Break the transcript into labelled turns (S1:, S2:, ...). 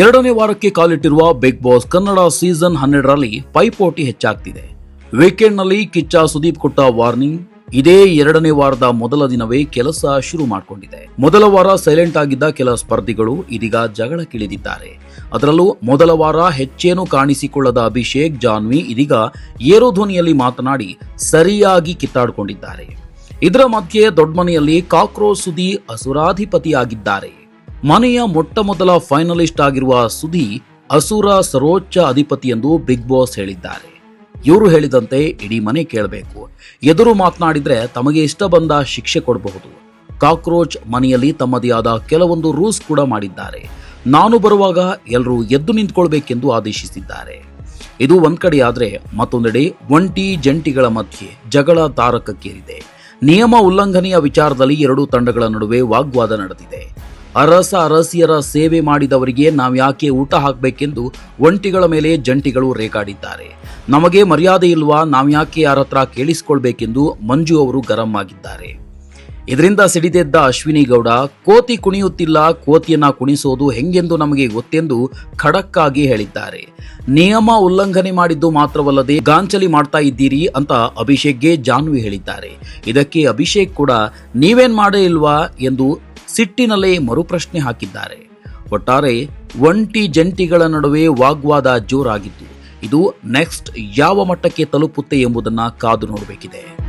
S1: ಎರಡನೇ ವಾರಕ್ಕೆ ಕಾಲಿಟ್ಟಿರುವ ಬಿಗ್ ಬಾಸ್ ಕನ್ನಡ ಸೀಸನ್ ಹನ್ನೆರಡರಲ್ಲಿ ಪೈಪೋಟಿ ಹೆಚ್ಚಾಗ್ತಿದೆ. ವೀಕೆಂಡ್ನಲ್ಲಿ ಕಿಚ್ಚ ಸುದೀಪ್ ಕೊಟ್ಟ ವಾರ್ನಿಂಗ್, ಇದೇ ಎರಡನೇ ವಾರದ ಮೊದಲ ದಿನವೇ ಕೆಲಸ ಶುರು ಮಾಡಿಕೊಂಡಿದೆ. ಮೊದಲ ವಾರ ಸೈಲೆಂಟ್ ಆಗಿದ್ದ ಕೆಲ ಸ್ಪರ್ಧಿಗಳು ಇದೀಗ ಜಗಳಕ್ಕಿಳಿದಿದ್ದಾರೆ. ಅದರಲ್ಲೂ ಮೊದಲ ವಾರ ಹೆಚ್ಚೇನು ಕಾಣಿಸಿಕೊಳ್ಳದ ಅಭಿಷೇಕ್, ಜಾನ್ವಿ ಇದೀಗ ಏರೋಧ್ವನಿಯಲ್ಲಿ ಮಾತನಾಡಿ ಸರಿಯಾಗಿ ಕಿತ್ತಾಡಿಕೊಂಡಿದ್ದಾರೆ. ಇದರ ಮಧ್ಯೆ ದೊಡ್ಡ ಮನೆಯಲ್ಲಿ ಕಾಕ್ರೋಚ್ ಸುದಿ ಅಸುರಾಧಿಪತಿಯಾಗಿದ್ದಾರೆ. ಮನೆಯ ಮೊಟ್ಟಮೊದಲ ಫೈನಲಿಸ್ಟ್ ಆಗಿರುವ ಸುದಿ ಅಸುರ ಸರ್ವೋಚ್ಚ ಅಧಿಪತಿ ಎಂದು ಬಿಗ್ ಬಾಸ್ ಹೇಳಿದ್ದಾರೆ. ಇವರು ಹೇಳಿದಂತೆ ಇಡೀ ಮನೆ ಕೇಳಬೇಕು. ಎದುರು ಮಾತನಾಡಿದ್ರೆ ತಮಗೆ ಇಷ್ಟ ಬಂದ ಶಿಕ್ಷೆ ಕೊಡಬಹುದು. ಕಾಕ್ರೋಚ್ ಮನೆಯಲ್ಲಿ ತಮ್ಮದೇ ಆದ ಕೆಲವೊಂದು ರೂಲ್ಸ್ ಕೂಡ ಮಾಡಿದ್ದಾರೆ. ನಾನು ಬರುವಾಗ ಎಲ್ಲರೂ ಎದ್ದು ನಿಂತ್ಕೊಳ್ಬೇಕೆಂದು ಆದೇಶಿಸಿದ್ದಾರೆ. ಇದು ಒಂದ್ ಕಡೆ ಆದ್ರೆ ಮತ್ತೊಂದೆಡೆ ಒಂಟಿ ಜಂಟಿಗಳ ಮಧ್ಯೆ ಜಗಳ ತಾರಕಕ್ಕೇರಿದೆ. ನಿಯಮ ಉಲ್ಲಂಘನೆಯ ವಿಚಾರದಲ್ಲಿ ಎರಡು ತಂಡಗಳ ನಡುವೆ ವಾಗ್ವಾದ ನಡೆದಿದೆ. ಅರಸ ಅರಸಿಯರ ಸೇವೆ ಮಾಡಿದವರಿಗೆ ನಾವು ಯಾಕೆ ಊಟ ಹಾಕಬೇಕೆಂದು ಒಂಟಿಗಳ ಮೇಲೆ ಜಂಟಿಗಳು ರೇಗಾಡಿದ್ದಾರೆ. ನಮಗೆ ಮರ್ಯಾದೆ ಇಲ್ವಾ ನಾವು ಯಾಕೆ ಯಾರ ಹತ್ರ ಕೇಳಿಸಿಕೊಳ್ಬೇಕೆಂದು ಮಂಜು ಅವರು ಗರಂ ಆಗಿದ್ದಾರೆ. ಇದರಿಂದ ಸಿಡಿದೆದ್ದ ಅಶ್ವಿನಿ ಗೌಡ, ಕೋತಿ ಕುಣಿಯುತ್ತಿಲ್ಲ, ಕೋತಿಯನ್ನ ಕುಣಿಸೋದು ಹೆಂಗೆಂದು ನಮಗೆ ಗೊತ್ತೆಂದು ಖಡಕ್ಕಾಗಿ ಹೇಳಿದ್ದಾರೆ. ನಿಯಮ ಉಲ್ಲಂಘನೆ ಮಾಡಿದ್ದು ಮಾತ್ರವಲ್ಲದೆ ಗಾಂಚಲಿ ಮಾಡ್ತಾ ಇದ್ದೀರಿ ಅಂತ ಅಭಿಷೇಕ್ಗೆ ಜಾನ್ವಿ ಹೇಳಿದ್ದಾರೆ. ಇದಕ್ಕೆ ಅಭಿಷೇಕ್ ಕೂಡ ನೀವೇನ್ ಮಾಡೇ ಇಲ್ವಾ ಎಂದು ಸಿಟ್ಟಿನಲ್ಲೇ ಮರುಪ್ರಶ್ನೆ ಹಾಕಿದ್ದಾರೆ. ಒಟ್ಟಾರೆ ಒಂಟಿ ಜಂಟಿಗಳ ನಡುವೆ ವಾಗ್ವಾದ ಜೋರಾಗಿದ್ದು, ಇದು ನೆಕ್ಸ್ಟ್ ಯಾವ ಮಟ್ಟಕ್ಕೆ ತಲುಪುತ್ತೆ ಎಂಬುದನ್ನು ಕಾದು ನೋಡಬೇಕಿದೆ.